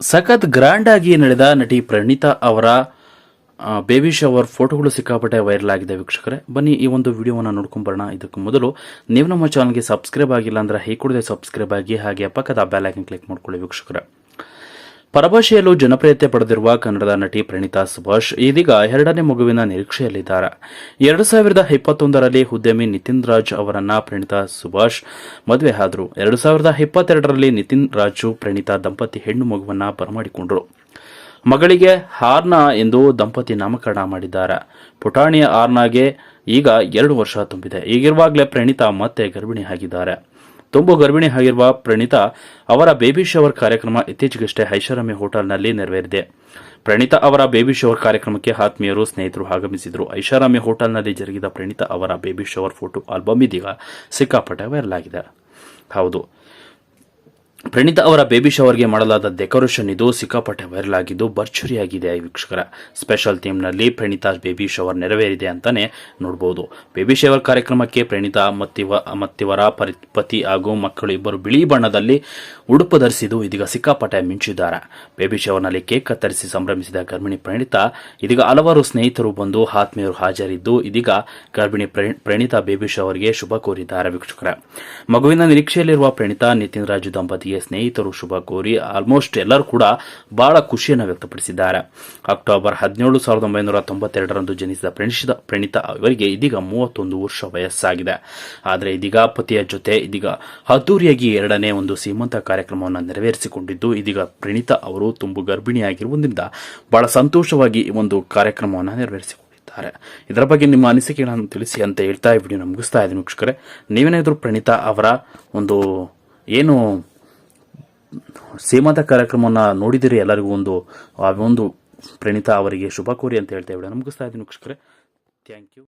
ಸಖತ್ ಗ್ರ್ಯಾಂಡ್ ಆಗಿ ನಡೆದ ನಟಿ ಪ್ರಣೀತಾ ಅವರ ಬೇಬಿ ಶವರ್ ಫೋಟೋಗಳು ಸಿಕ್ಕಾಪಟ್ಟೆ ವೈರಲ್ ಆಗಿದೆ ವೀಕ್ಷಕರೇ. ಬನ್ನಿ ಈ ಒಂದು ವಿಡಿಯೋವನ್ನು ನೋಡ್ಕೊಂಬರೋಣ ಇದಕ್ಕೂ ಮೊದಲು ನೀವು ನಮ್ಮ ಚಾನಲ್ಗೆ ಸಬ್ಸ್ಕ್ರೈಬ್ ಆಗಿಲ್ಲ ಅಂದ್ರೆ ಹೇ ಕೂಡದೆ ಸಬ್ಸ್ಕ್ರೈಬ್ ಆಗಿ ಹಾಗೆ ಪಕ್ಕದ ಬೆಲ್ ಕ್ಲಿಕ್ ಮಾಡ್ಕೊಳ್ಳಿ ವೀಕ್ಷಕರೇ. ಪರಭಾಷೆಯಲ್ಲೂ ಜನಪ್ರಿಯತೆ ಪಡೆದಿರುವ ಕನ್ನಡದ ನಟಿ ಪ್ರಣೀತಾ ಸುಭಾಷ್ ಇದೀಗ ಎರಡನೇ ಮಗುವಿನ ನಿರೀಕ್ಷೆಯಲ್ಲಿದ್ದಾರೆ. ಎರಡು ಸಾವಿರದ ಇಪ್ಪತ್ತೊಂದರಲ್ಲಿ ಉದ್ಯಮಿ ನಿತಿನ್ ರಾಜ್ ಅವರನ್ನ ಪ್ರಣೀತಾ ಸುಭಾಷ್ ಮದುವೆ ಆದರು. ಎರಡು ಸಾವಿರದ ಇಪ್ಪತ್ತೆರಡರಲ್ಲಿ ನಿತಿನ್ ರಾಜು ಪ್ರಣೀತಾ ದಂಪತಿ ಹೆಣ್ಣು ಮಗುವನ್ನ ಬರಮಾಡಿಕೊಂಡರು. ಮಗಳಿಗೆ ಹಾರ್ನಾ ಎಂದು ದಂಪತಿ ನಾಮಕರಣ ಮಾಡಿದ್ದಾರೆ. ಪುಟಾಣಿಯ ಆರ್ನಾಗೆ ಈಗ ಎರಡು ವರ್ಷ ತುಂಬಿದೆ. ಈಗಿರುವಾಗಲೇ ಪ್ರಣೀತಾ ಮತ್ತೆ ಗರ್ಭಿಣಿ ಆಗಿದ್ದಾರೆ ತುಂಬು ಗರ್ಭಿಣಿ ಆಗಿರುವ ಪ್ರಣೀತಾ ಅವರ ಬೇಬಿ ಶವರ್ ಕಾರ್ಯಕ್ರಮ ಇತ್ತೀಚೆಗಷ್ಟೇ ಐಷಾರಾಮಿ ಹೋಟೆಲ್ನಲ್ಲಿ ನೆರವೇರಿದೆ. ಪ್ರಣೀತಾ ಅವರ ಬೇಬಿ ಶವರ್ ಕಾರ್ಯಕ್ರಮಕ್ಕೆ ಆತ್ಮೀಯರು ಸ್ನೇಹಿತರು ಆಗಮಿಸಿದರು. ಐಷಾರಾಮಿ ಹೋಟೆಲ್ನಲ್ಲಿ ಜರುಗಿದ ಪ್ರಣೀತಾ ಅವರ ಬೇಬಿ ಶವರ್ ಫೋಟೋ ಆಲ್ಬಮ್ ಇದೀಗ ಸಿಕ್ಕಾಪಟ್ಟೆ ವೈರಲ್ ಆಗಿದೆ. ಹೌದು. ಪ್ರಣೀತಾ ಅವರ ಬೇಬಿ ಶವರ್ಗೆ ಮಾಡಲಾದ ಡೆಕೋರೇಷನ್ ಇದು ಸಿಕ್ಕಾಪಟ್ಟೆ ವೈರಲ್ ಆಗಿದ್ದು ಭರ್ಚುರಿಯಾಗಿದೆ ವೀಕ್ಷಕರ. ಸ್ಪೆಷಲ್ ಥೀಮ್ನಲ್ಲಿ ಪ್ರಣೀತಾ ಬೇಬಿ ಶವರ್ ನೆರವೇರಿದೆ ಅಂತಾನೆ ನೋಡಬಹುದು ಬೇಬಿ ಶವರ್ ಕಾರ್ಯಕ್ರಮಕ್ಕೆ ಪ್ರಣೀತಾ ಮತ್ತಿವ, ಮತ್ತಿವರ ಪತಿ ಹಾಗೂ ಮಕ್ಕಳು ಇಬ್ಬರು ಬಿಳಿ ಬಣ್ಣದಲ್ಲಿ ಉಡುಪು ಧರಿಸಿದ್ದು ಇದೀಗ ಸಿಕ್ಕಾಪಟ್ಟೆ ಮಿಂಚಿದ್ದಾರೆ. ಬೇಬಿ ಶವರ್ನಲ್ಲಿ ಕೇಕ್ ಕತ್ತರಿಸಿ ಸಂಭ್ರಮಿಸಿದ ಗರ್ಭಿಣಿ ಪ್ರಣೀತಾ, ಇದೀಗ ಹಲವಾರು ಸ್ನೇಹಿತರು ಬಂದು ಆತ್ಮೀಯರು ಹಾಜರಿದ್ದು ಇದೀಗ ಗರ್ಭಿಣಿ ಪ್ರಣಿ- ಪ್ರಣೀತಾ ಬೇಬಿ ಶವರ್ಗೆ ಶುಭ ಕೋರಿದ್ದಾರೆ ವೀಕ್ಷಕರ. ಮಗುವಿನ ನಿರೀಕ್ಷೆಯಲ್ಲಿರುವ ಪ್ರಣೀತಾ ನಿತಿನ್ ರಾಜು ದಂಪತಿಗೆ ಸ್ನೇಹಿತರು ಶುಭ ಕೋರಿ ಆಲ್ಮೋಸ್ಟ್ ಎಲ್ಲರೂ ಕೂಡ ಬಹಳ ಖುಷಿಯನ್ನು ವ್ಯಕ್ತಪಡಿಸಿದ್ದಾರೆ. ಅಕ್ಟೋಬರ್ ಹದಿನೇಳು ಸಾವಿರದ ಒಂಬೈನೂರ ತೊಂಬತ್ತೆರಡರಂದು ಜನಿಸಿದ ಪ್ರಣೀತ ಪ್ರಣಿತಾ ಅವರಿಗೆ ಇದೀಗ ಮೂವತ್ತೊಂದು ವರ್ಷ ವಯಸ್ಸಾಗಿದೆ. ಆದರೆ ಇದೀಗ ಪತಿಯ ಜೊತೆ ಇದೀಗ ಅದ್ದೂರಿಯಾಗಿ ಎರಡನೇ ಒಂದು ಸೀಮಂತ ಕಾರ್ಯಕ್ರಮವನ್ನು ನೆರವೇರಿಸಿಕೊಂಡಿದ್ದು, ಇದೀಗ ಪ್ರಣೀತಾ ಅವರು ತುಂಬ ಗರ್ಭಿಣಿಯಾಗಿರುವುದರಿಂದ ಬಹಳ ಸಂತೋಷವಾಗಿ ಈ ಒಂದು ಕಾರ್ಯಕ್ರಮವನ್ನು ನೆರವೇರಿಸಿಕೊಂಡಿದ್ದಾರೆ. ಇದರ ಬಗ್ಗೆ ನಿಮ್ಮ ಅನಿಸಿಕೆಗಳನ್ನು ತಿಳಿಸಿ ಅಂತ ಹೇಳ್ತಾ ಈ ವಿಡಿಯೋ ಮುಗಿಸ್ತಾ ಇದ್ದೀನಿ ವೀಕ್ಷಕರೇ. ನೀವೇನಾದರೂ ಪ್ರಣೀತಾ ಅವರ ಒಂದು ಏನು ಸೀಮಂತ ಕಾರ್ಯಕ್ರಮವನ್ನು ನೋಡಿದಿರಿ ಎಲ್ಲರಿಗೂ ಒಂದು ಒಂದು ಪ್ರಣೀತಾ ಅವರಿಗೆ ಶುಭ ಕೋರಿ ಅಂತ ಹೇಳ್ತಾ ವಿಡಿಯೋ ಮುಗಿಸ್ತಾ ಇದ್ದೀನಿ ವೀಕ್ಷಕರೇ ಥ್ಯಾಂಕ್ ಯು